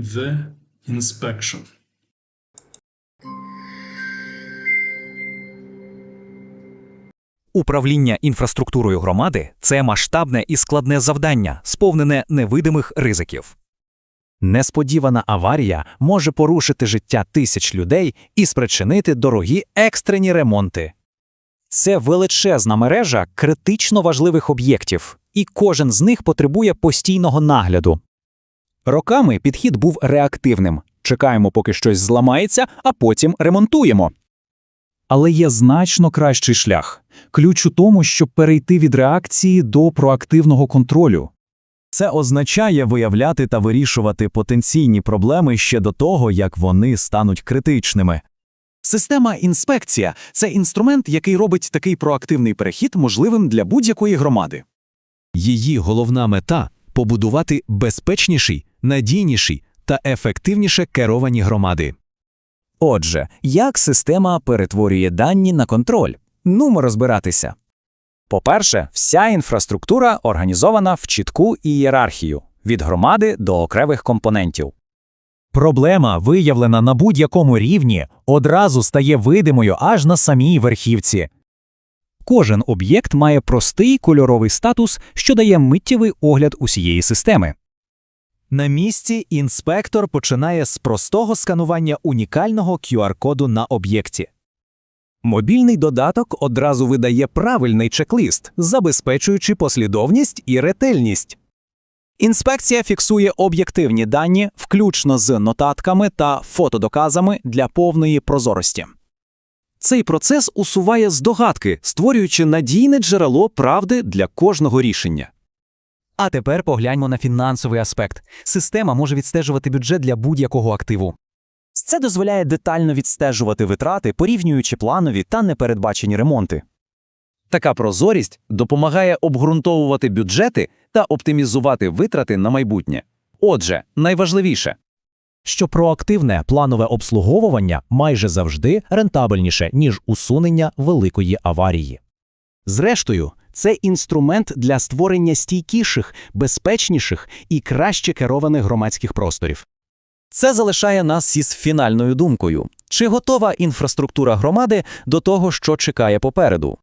The inspection. Управління інфраструктурою громади це масштабне і складне завдання, сповнене невидимих ризиків. Несподівана аварія може порушити життя тисяч людей і спричинити дорогі екстрені ремонти. Це величезна мережа критично важливих об'єктів, і кожен з них потребує постійного нагляду. Роками підхід був реактивним. Чекаємо, поки щось зламається, а потім ремонтуємо. Але є значно кращий шлях. Ключ у тому, щоб перейти від реакції до проактивного контролю. Це означає виявляти та вирішувати потенційні проблеми ще до того, як вони стануть критичними. Система інспекція це інструмент, який робить такий проактивний перехід можливим для будь-якої громади. Її головна мета побудувати безпечніші, надійніші та ефективніше керовані громади. Отже, як система перетворює дані на контроль? Нумо розбиратися. По-перше, вся інфраструктура організована в чітку ієрархію від громади до окремих компонентів. Проблема, виявлена на будь-якому рівні, одразу стає видимою аж на самій верхівці. Кожен об'єкт має простий кольоровий статус, що дає миттєвий огляд усієї системи. На місці інспектор починає з простого сканування унікального QR-коду на об'єкті. Мобільний додаток одразу видає правильний чек-лист, забезпечуючи послідовність і ретельність. Інспекція фіксує об'єктивні дані, включно з нотатками та фотодоказами для повної прозорості. Цей процес усуває здогадки, створюючи надійне джерело правди для кожного рішення. А тепер погляньмо на фінансовий аспект. Система може відстежувати бюджет для будь-якого активу. Це дозволяє детально відстежувати витрати, порівнюючи планові та непередбачені ремонти. Така прозорість допомагає обґрунтовувати бюджети та оптимізувати витрати на майбутнє. Отже, найважливіше що проактивне планове обслуговування майже завжди рентабельніше, ніж усунення великої аварії. Зрештою, це інструмент для створення стійкіших, безпечніших і краще керованих громадських просторів. Це залишає нас із фінальною думкою: чи готова інфраструктура громади до того, що чекає попереду?